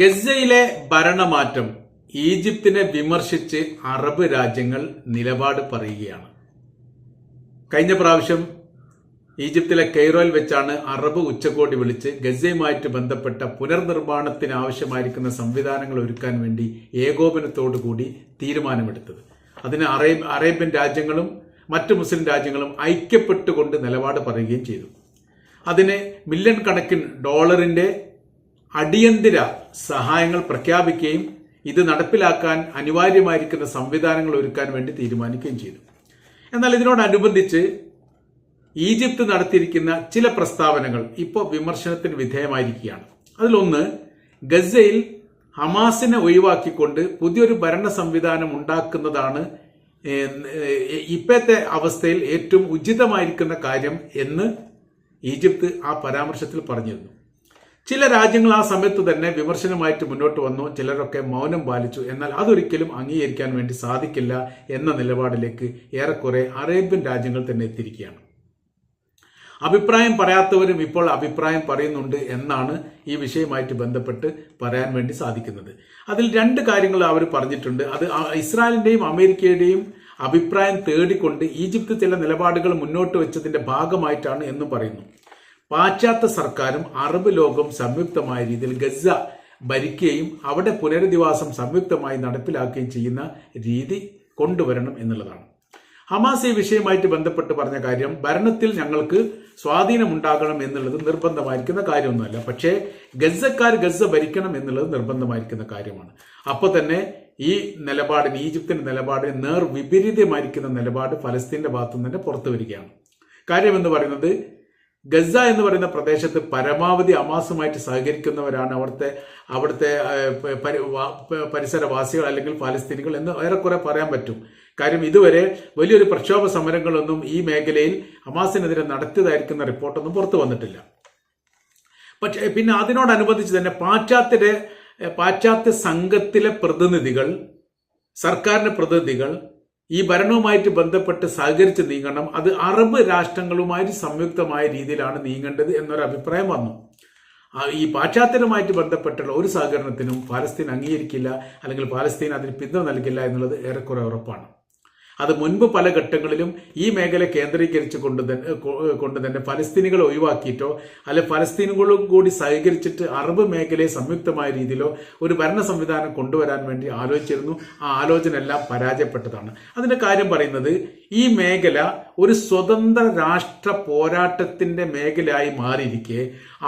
ഗസയിലെ ഭരണമാറ്റം ഈജിപ്തിനെ വിമർശിച്ച് അറബ് രാജ്യങ്ങൾ നിലപാട് പറയുകയാണ്. കഴിഞ്ഞ പ്രാവശ്യം ഈജിപ്തിലെ കെയ്റോയിൽ വെച്ചാണ് അറബ് ഉച്ചകോടി വിളിച്ച് ഗസയുമായിട്ട് ബന്ധപ്പെട്ട പുനർനിർമ്മാണത്തിന് ആവശ്യമായിരിക്കുന്ന സംവിധാനങ്ങൾ ഒരുക്കാൻ വേണ്ടി ഏകോപനത്തോടു കൂടി തീരുമാനമെടുത്തത്. അതിന് അറേബ് അറേബ്യൻ രാജ്യങ്ങളും മറ്റ് മുസ്ലിം രാജ്യങ്ങളും ഐക്യപ്പെട്ടുകൊണ്ട് നിലപാട് പറയുകയും ചെയ്തു. അതിന് മില്യൺ കണക്കിന് ഡോളറിന്റെ അടിയന്തര സഹായങ്ങൾ പ്രഖ്യാപിക്കുകയും ഇത് നടപ്പിലാക്കാൻ അനിവാര്യമായിരിക്കുന്ന സംവിധാനങ്ങൾ ഒരുക്കാൻ വേണ്ടി തീരുമാനിക്കുകയും ചെയ്തു. എന്നാൽ ഇതിനോടനുബന്ധിച്ച് ഈജിപ്ത് നടത്തിയിരിക്കുന്ന ചില പ്രസ്താവനകൾ ഇപ്പോൾ വിമർശനത്തിന് വിധേയമായിരിക്കുകയാണ്. അതിലൊന്ന് ഗസയിൽ ഹമാസിനെ ഒഴിവാക്കിക്കൊണ്ട് പുതിയൊരു ഭരണ സംവിധാനം ഉണ്ടാക്കുന്നതാണ് ഇപ്പോഴത്തെ അവസ്ഥയിൽ ഏറ്റവും ഉചിതമായിരിക്കുന്ന കാര്യം എന്ന് ഈജിപ്ത് ആ പരാമർശത്തിൽ പറഞ്ഞിരുന്നു. ചില രാജ്യങ്ങൾ ആ സമയത്ത് തന്നെ വിമർശനമായിട്ട് മുന്നോട്ട് വന്നു. ചിലരൊക്കെ മൗനം പാലിച്ചു. എന്നാൽ അതൊരിക്കലും അംഗീകരിക്കാൻ വേണ്ടി സാധിക്കില്ല എന്ന നിലപാടിലേക്ക് ഏറെക്കുറെ അറേബ്യൻ രാജ്യങ്ങൾ തന്നെ എത്തിയിരിക്കുകയാണ്. അഭിപ്രായം പറയാത്തവരും ഇപ്പോൾ അഭിപ്രായം പറയുന്നുണ്ട് എന്നാണ് ഈ വിഷയമായിട്ട് ബന്ധപ്പെട്ട് പറയാൻ വേണ്ടി സാധിക്കുന്നത്. അതിൽ രണ്ട് കാര്യങ്ങൾ അവർ പറഞ്ഞിട്ടുണ്ട്. അത് ഇസ്രായേലിന്റെയും അമേരിക്കയുടെയും അഭിപ്രായം തേടിക്കൊണ്ട് ഈജിപ്ത് ചില നിലപാടുകൾ മുന്നോട്ട് വെച്ചതിന്റെ ഭാഗമായിട്ടാണ് എന്നും പറയുന്നു. പാശ്ചാത്യ സർക്കാരും അറബ് ലോകം സംയുക്തമായ രീതിയിൽ ഗസ ഭരിക്കുകയും അവിടെ പുനരധിവാസം സംയുക്തമായി നടപ്പിലാക്കുകയും ചെയ്യുന്ന രീതി കൊണ്ടുവരണം എന്നുള്ളതാണ്. ഹമാസ് ഈ വിഷയമായിട്ട് ബന്ധപ്പെട്ട് പറഞ്ഞ കാര്യം ഭരണത്തിൽ ഞങ്ങൾക്ക് സ്വാധീനമുണ്ടാകണം എന്നുള്ളത് നിർബന്ധമായിരിക്കുന്ന കാര്യമൊന്നുമല്ല. പക്ഷേ ഗസക്കാർ ഗസ ഭരിക്കണം എന്നുള്ളത് നിർബന്ധമായിരിക്കുന്ന കാര്യമാണ്. അപ്പോൾ തന്നെ ഈ നിലപാടിന് ഈജിപ്തിന്റെ നിലപാടിന് നേർ വിപരീതമായിരിക്കുന്ന നിലപാട് ഫലസ്തീന്റെ ഭാഗത്തു നിന്ന് തന്നെ പുറത്തു വരികയാണ് കാര്യം എന്ന് പറയുന്നത് ഗസ എന്ന് പറയുന്ന പ്രദേശത്ത് പരമാവധി അമാസുമായിട്ട് സഹകരിക്കുന്നവരാണ് അവിടുത്തെ അവിടുത്തെ പരിസരവാസികൾ അല്ലെങ്കിൽ പാലസ്തീനികൾ എന്ന് ഏറെക്കുറെ പറയാൻ പറ്റും. കാര്യം ഇതുവരെ വലിയൊരു പ്രക്ഷോഭ സമരങ്ങളൊന്നും ഈ മേഖലയിൽ അമാസിനെതിരെ നടത്തിയതായിരിക്കുന്ന റിപ്പോർട്ടൊന്നും പുറത്തു വന്നിട്ടില്ല. പക്ഷേ പിന്നെ അതിനോടനുബന്ധിച്ച് തന്നെ പാശ്ചാത്യരെ പാശ്ചാത്യ സംഘത്തിലെ പ്രതിനിധികൾ സർക്കാരിന്റെ പ്രതിനിധികൾ ഈ ഭരണവുമായിട്ട് ബന്ധപ്പെട്ട് സഹകരിച്ച് നീങ്ങണം. അത് അറബ് രാഷ്ട്രങ്ങളുമായി സംയുക്തമായ രീതിയിലാണ് നീങ്ങേണ്ടത് എന്നൊരു അഭിപ്രായം വന്നു. ഈ പാശ്ചാത്യരുമായിട്ട് ബന്ധപ്പെട്ടുള്ള ഒരു സഹകരണത്തിനും പാലസ്തീൻ അംഗീകരിക്കില്ല അല്ലെങ്കിൽ പാലസ്തീൻ അതിന് പിന്തുണ നൽകില്ല എന്നുള്ളത് ഏറെക്കുറെ ഉറപ്പാണ്. അത് മുൻപ് പല ഘട്ടങ്ങളിലും ഈ മേഖല കേന്ദ്രീകരിച്ച് കൊണ്ട് തന്നെ കൊണ്ട് തന്നെ ഫലസ്തീനികളെ ഒഴിവാക്കിയിട്ടോ അല്ലെ ഫലസ്തീനുകളും കൂടി സഹകരിച്ചിട്ട് അറബ് മേഖലയെ സംയുക്തമായ രീതിയിലോ ഒരു ഭരണ സംവിധാനം കൊണ്ടുവരാൻ വേണ്ടി ആലോചിച്ചിരുന്നു. ആ ആലോചന എല്ലാം പരാജയപ്പെട്ടതാണ്. അതിന്റെ കാര്യം പറയുന്നത് ഈ മേഖല ഒരു സ്വതന്ത്ര രാഷ്ട്ര പോരാട്ടത്തിന്റെ മേഖലയായി മാറിയിരിക്കെ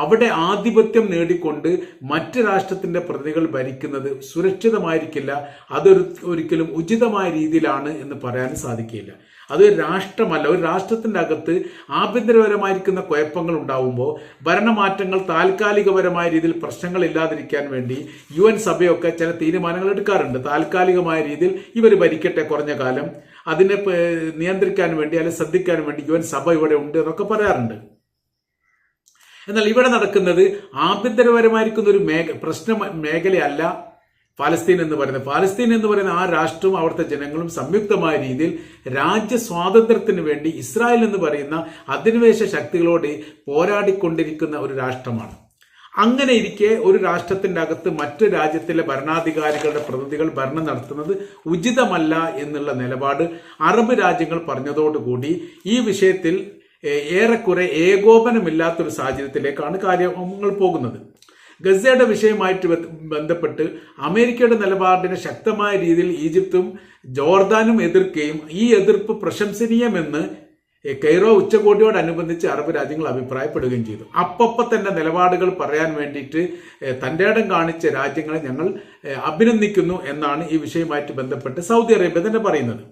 അവിടെ ആധിപത്യം നേടിക്കൊണ്ട് മറ്റ് രാഷ്ട്രത്തിന്റെ പ്രതികൾ ഭരിക്കുന്നത് സുരക്ഷിതമായിരിക്കില്ല അതൊരു ഒരിക്കലും ഉചിതമായ രീതിയിലാണ് എന്ന് പറയാൻ സാധിക്കില്ല അതൊരു രാഷ്ട്രമല്ല ഒരു രാഷ്ട്രത്തിന്റെ അകത്ത് ആഭ്യന്തരപരമായിരിക്കുന്ന കുഴപ്പങ്ങൾ ഉണ്ടാവുമ്പോൾ ഭരണമാറ്റങ്ങൾ താൽക്കാലികപരമായ രീതിയിൽ പ്രശ്നങ്ങൾ ഇല്ലാതിരിക്കാൻ വേണ്ടി യു എൻ സഭയൊക്കെ ചില തീരുമാനങ്ങൾ എടുക്കാറുണ്ട്. താൽക്കാലികമായ രീതിയിൽ ഇവർ ഭരിക്കട്ടെ കുറഞ്ഞ കാലം. അതിനെ നിയന്ത്രിക്കാൻ വേണ്ടി അല്ലെങ്കിൽ ശ്രദ്ധിക്കാൻ വേണ്ടി യു സഭ ഇവിടെ ഉണ്ട് എന്നൊക്കെ പറയാറുണ്ട്. എന്നാൽ ഇവിടെ നടക്കുന്നത് ആഭ്യന്തരപരമായിരിക്കുന്ന ഒരു മേഖ പ്രശ്ന മേഖലയല്ല ഫലസ്തീൻ എന്ന് പറയുന്നത്. ഫലസ്തീൻ എന്ന് പറയുന്ന ആ രാഷ്ട്രവും അവിടുത്തെ ജനങ്ങളും സംയുക്തമായ രീതിയിൽ രാജ്യ സ്വാതന്ത്ര്യത്തിന് വേണ്ടി ഇസ്രായേൽ എന്ന് പറയുന്ന അധിനിവേശ ശക്തികളോട് പോരാടിക്കൊണ്ടിരിക്കുന്ന ഒരു രാഷ്ട്രമാണ്. അങ്ങനെ ഇരിക്കെ ഒരു രാഷ്ട്രത്തിന്റെ അകത്ത് മറ്റു രാജ്യത്തിലെ ഭരണാധികാരികളുടെ പ്രതിനിധികൾ ഭരണം നടത്തുന്നത് ഉചിതമല്ല എന്നുള്ള നിലപാട് അറബ് രാജ്യങ്ങൾ പറഞ്ഞതോടുകൂടി ഈ വിഷയത്തിൽ ഏറെക്കുറെ ഏകോപനമില്ലാത്തൊരു സാഹചര്യത്തിലേക്കാണ് കാര്യങ്ങൾ പോകുന്നത്. ഗസയുടെ വിഷയമായിട്ട് ബന്ധപ്പെട്ട് അമേരിക്കയുടെ നിലപാടിനെ ശക്തമായ രീതിയിൽ ഈജിപ്തും ജോർദാനും എതിർക്കുകയും ഈ എതിർപ്പ് പ്രശംസനീയമെന്ന് കെയ്റോ ഉച്ചകോടിയോടനുബന്ധിച്ച് അറബ് രാജ്യങ്ങൾ അഭിപ്രായപ്പെടുകയും ചെയ്തു. അപ്പപ്പ തന്നെ നിലപാടുകൾ പറയാൻ വേണ്ടിയിട്ട് തന്റെ ഇടം കാണിച്ച രാജ്യങ്ങളെ ഞങ്ങൾ അഭിനന്ദിക്കുന്നു എന്നാണ് ഈ വിഷയവുമായിട്ട് ബന്ധപ്പെട്ട് സൗദി അറേബ്യ തന്നെ പറയുന്നത്.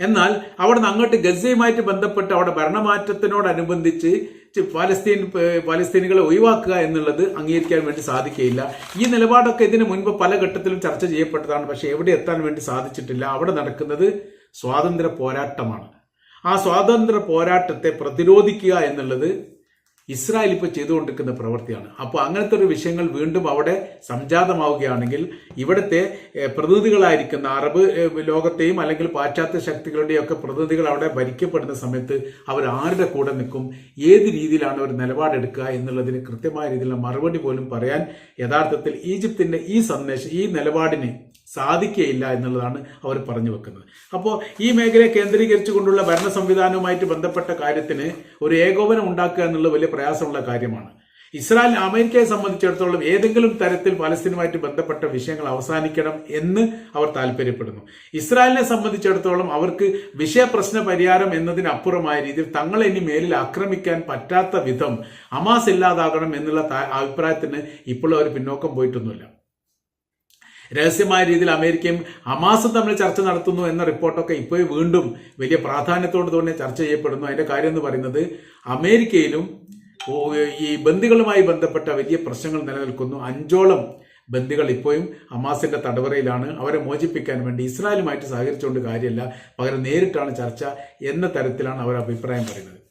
എന്നാൽ അവിടെ നിന്ന് അങ്ങോട്ട് ഗസയുമായിട്ട് ബന്ധപ്പെട്ട് അവിടെ ഭരണമാറ്റത്തിനോടനുബന്ധിച്ച് പാലസ്തീൻ പാലസ്തീനികളെ ഒഴിവാക്കുക എന്നുള്ളത് അംഗീകരിക്കാൻ വേണ്ടി സാധിക്കുകയില്ല. ഈ നിലപാടൊക്കെ ഇതിനു മുൻപ് പല ഘട്ടത്തിലും ചർച്ച ചെയ്യപ്പെട്ടതാണ്. പക്ഷേ എവിടെ എത്താൻ വേണ്ടി സാധിച്ചിട്ടില്ല. അവിടെ നടക്കുന്നത് സ്വാതന്ത്ര്യ പോരാട്ടമാണ്. ആ സ്വാതന്ത്ര്യ പോരാട്ടത്തെ പ്രതിരോധിക്കുക എന്നുള്ളത് ഇസ്രായേൽ ഇപ്പോൾ ചെയ്തുകൊണ്ടിരിക്കുന്ന പ്രവൃത്തിയാണ്. അപ്പോൾ അങ്ങനത്തെ ഒരു വിഷയങ്ങൾ വീണ്ടും അവിടെ സംജാതമാവുകയാണെങ്കിൽ ഇവിടുത്തെ പ്രതിനിധികളായിരിക്കുന്ന അറബ് ലോകത്തെയും അല്ലെങ്കിൽ പാശ്ചാത്യ ശക്തികളുടെയും ഒക്കെ പ്രതിനിധികൾ അവിടെ ഭരിക്കപ്പെടുന്ന സമയത്ത് അവർ ആരുടെ കൂടെ നിൽക്കും ഏത് രീതിയിലാണ് അവർ നിലപാടെടുക്കുക എന്നുള്ളതിന് കൃത്യമായ രീതിയിലുള്ള മറുപടി പോലും പറയാൻ യഥാർത്ഥത്തിൽ ഈജിപ്തിന്റെ ഈ സന്ദേശം ഈ നിലപാടിന് സാധിക്കുകയില്ല എന്നുള്ളതാണ് അവർ പറഞ്ഞു വെക്കുന്നത്. അപ്പോൾ ഈ മേഖലയെ കേന്ദ്രീകരിച്ചുകൊണ്ടുള്ള ഭരണ സംവിധാനവുമായിട്ട് ബന്ധപ്പെട്ട കാര്യത്തിന് ഒരു ഏകോപനം ഉണ്ടാക്കുക എന്നുള്ള വലിയ പ്രയാസമുള്ള കാര്യമാണ്. ഇസ്രായേൽ അമേരിക്കയെ സംബന്ധിച്ചിടത്തോളം ഏതെങ്കിലും തരത്തിൽ പലസ്തീനുമായിട്ട് ബന്ധപ്പെട്ട വിഷയങ്ങൾ അവസാനിക്കണം എന്ന് അവർ താല്പര്യപ്പെടുന്നു. ഇസ്രായേലിനെ സംബന്ധിച്ചിടത്തോളം അവർക്ക് വിഷയപ്രശ്ന പരിഹാരം എന്നതിനപ്പുറമായ രീതിയിൽ തങ്ങളെ ഇനി മേലിൽ ആക്രമിക്കാൻ പറ്റാത്ത വിധം അമാസ് ഇല്ലാതാകണം എന്നുള്ള അഭിപ്രായത്തിന് ഇപ്പോൾ അവർ പിന്നോക്കം പോയിട്ടൊന്നുമില്ല. രഹസ്യമായ രീതിയിൽ അമേരിക്കയും ഹമാസും തമ്മിൽ ചർച്ച നടത്തുന്നു എന്ന റിപ്പോർട്ടൊക്കെ ഇപ്പോൾ വീണ്ടും വലിയ പ്രാധാന്യത്തോട് തന്നെ ചർച്ച ചെയ്യപ്പെടുന്നു. അതിന്റെ കാര്യം എന്ന് പറയുന്നത് അമേരിക്കയിലും ഈ ബന്ദികളുമായി ബന്ധപ്പെട്ട വലിയ പ്രശ്നങ്ങൾ നിലനിൽക്കുന്നു. അഞ്ചോളം ബന്ദികൾ ഇപ്പോഴും ഹമാസിന്റെ തടവറയിലാണ്. അവരെ മോചിപ്പിക്കാൻ വേണ്ടി ഇസ്രായേലുമായിട്ട് സഹകരിച്ചുകൊണ്ട് കാര്യമല്ല. പകരം നേരിട്ടാണ് ചർച്ച എന്ന തരത്തിലാണ് അവർ അഭിപ്രായം പറയുന്നത്.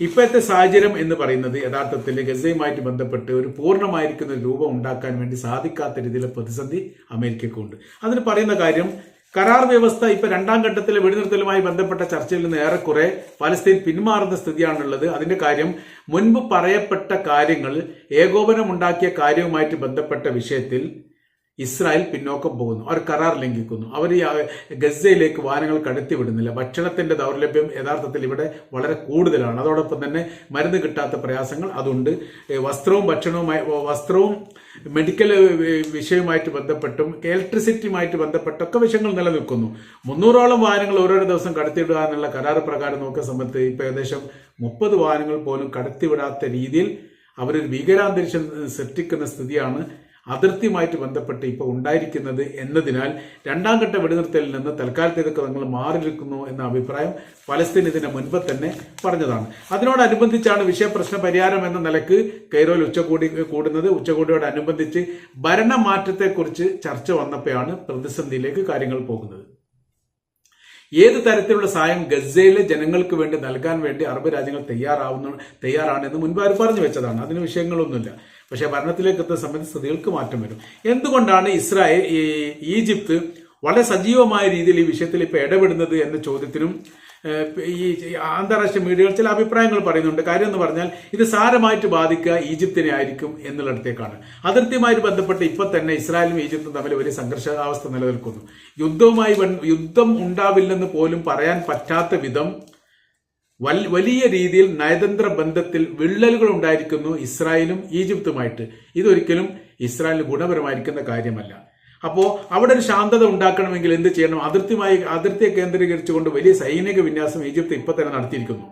ഇപ്പോഴത്തെ സാഹചര്യം എന്ന് പറയുന്നത് യഥാർത്ഥത്തിൽ ഗസയുമായിട്ട് ബന്ധപ്പെട്ട് ഒരു പൂർണമായിരിക്കുന്ന രൂപം ഉണ്ടാക്കാൻ വേണ്ടി സാധിക്കാത്ത രീതിയിലെ പ്രതിസന്ധി അമേരിക്കക്കുണ്ട് അതിന് പറയുന്ന കാര്യം കരാർ വ്യവസ്ഥ ഇപ്പൊ രണ്ടാം ഘട്ടത്തിലെ വെടിനിർത്തലുമായി ബന്ധപ്പെട്ട ചർച്ചയിൽ നിന്ന് ഏറെക്കുറെ പലസ്തീൻ പിന്മാറുന്ന സ്ഥിതിയാണുള്ളത്. അതിന്റെ കാര്യം മുൻപ് പറയപ്പെട്ട കാര്യങ്ങൾ ഏകോപനമുണ്ടാക്കിയ കാര്യവുമായിട്ട് ബന്ധപ്പെട്ട വിഷയത്തിൽ ഇസ്രായേൽ പിന്നോക്കം പോകുന്നു. അവർ കരാർ ലംഘിക്കുന്നു. അവർ ഈ ഗസയിലേക്ക് വാഹനങ്ങൾ കടത്തി വിടുന്നില്ല ഭക്ഷണത്തിന്റെ ദൗർലഭ്യം യഥാർത്ഥത്തിൽ ഇവിടെ വളരെ കൂടുതലാണ്. അതോടൊപ്പം തന്നെ മരുന്ന് കിട്ടാത്ത പ്രയാസങ്ങൾ അതുണ്ട്. വസ്ത്രവും ഭക്ഷണവുമായി വസ്ത്രവും മെഡിക്കൽ വിഷയവുമായിട്ട് ബന്ധപ്പെട്ടും ഇലക്ട്രിസിറ്റിയുമായിട്ട് ബന്ധപ്പെട്ടൊക്കെ വിഷയങ്ങൾ നിലനിൽക്കുന്നു. മുന്നൂറോളം വാഹനങ്ങൾ ഓരോരോ ദിവസം കടത്തിവിടുക എന്നുള്ള കരാർ പ്രകാരം നോക്കുന്ന സമയത്ത് ഇപ്പം ഏകദേശം മുപ്പത് വാഹനങ്ങൾ പോലും കടത്തിവിടാത്ത രീതിയിൽ അവരൊരു ഭീകരാന്തരീക്ഷം സൃഷ്ടിക്കുന്ന സ്ഥിതിയാണ് അതിർത്തിയുമായിട്ട് ബന്ധപ്പെട്ട് ഇപ്പോൾ ഉണ്ടായിരിക്കുന്നത് എന്നതിനാൽ രണ്ടാം ഘട്ട വെടിനിർത്തലിൽ നിന്ന് തൽക്കാലത്തേക്ക് തങ്ങൾ മാറിയിരിക്കുന്നു എന്ന അഭിപ്രായം പലസ്തീൻ ഇതിന് മുൻപ് തന്നെ പറഞ്ഞതാണ്. അതിനോടനുബന്ധിച്ചാണ് വിഷയപ്രശ്ന പരിഹാരം എന്ന നിലയ്ക്ക് കൈറോയിൽ ഉച്ചകോടി കൂടുന്നത്. ഉച്ചകോടിയോടനുബന്ധിച്ച് ഭരണമാറ്റത്തെക്കുറിച്ച് ചർച്ച വന്നപ്പോഴാണ് പ്രതിസന്ധിയിലേക്ക് കാര്യങ്ങൾ പോകുന്നത്. ഏത് തരത്തിലുള്ള സഹായം ഗസയിലെ ജനങ്ങൾക്ക് വേണ്ടി നൽകാൻ വേണ്ടി അറബ് രാജ്യങ്ങൾ തയ്യാറാവുന്ന തയ്യാറാണെന്ന് മുൻപ് അവർ പറഞ്ഞു വെച്ചതാണ്. അതിന് വിഷയങ്ങളൊന്നുമില്ല. പക്ഷേ ഭരണത്തിലേക്ക് എത്തുന്ന സമയത്ത് സ്ഥിതികൾക്ക് മാറ്റം വരും. എന്തുകൊണ്ടാണ് ഇസ്രായേൽ ഈജിപ്ത് വളരെ സജീവമായ രീതിയിൽ ഈ വിഷയത്തിൽ ഇപ്പൊ ഇടപെടുന്നത് എന്ന ചോദ്യത്തിനും ഈ അന്താരാഷ്ട്ര മീഡിയകൾ ചില അഭിപ്രായങ്ങൾ പറയുന്നുണ്ട്. കാര്യം എന്ന് പറഞ്ഞാൽ ഇത് സാരമായിട്ട് ബാധിക്കുക ഈജിപ്തിനെ ആയിരിക്കും എന്നുള്ളിടത്തേക്കാണ്. അതിർത്തിയുമായിട്ട് ബന്ധപ്പെട്ട് ഇപ്പൊ തന്നെ ഇസ്രായേലും ഈജിപ്തും തമ്മിൽ ഒരു സംഘർഷാവസ്ഥ നിലനിൽക്കുന്നു. യുദ്ധവുമായി യുദ്ധം ഉണ്ടാവില്ലെന്ന് പോലും പറയാൻ പറ്റാത്ത വിധം വലിയ രീതിയിൽ നയതന്ത്ര ബന്ധത്തിൽ വിള്ളലുകൾ ഉണ്ടായിരിക്കുന്നു ഇസ്രായേലും ഈജിപ്തുമായിട്ട്. ഇതൊരിക്കലും ഇസ്രായേലിന് ഗുണപരമായിരിക്കുന്ന കാര്യമല്ല. അപ്പോൾ അവിടെ ഒരു ശാന്തത ഉണ്ടാക്കണമെങ്കിൽ എന്ത് ചെയ്യണം? അതിർത്തിയുമായി അതിർത്തിയെ കേന്ദ്രീകരിച്ചുകൊണ്ട് വലിയ സൈനിക വിന്യാസം ഈജിപ്ത് ഇപ്പൊ തന്നെ നടത്തിയിരിക്കുന്നു.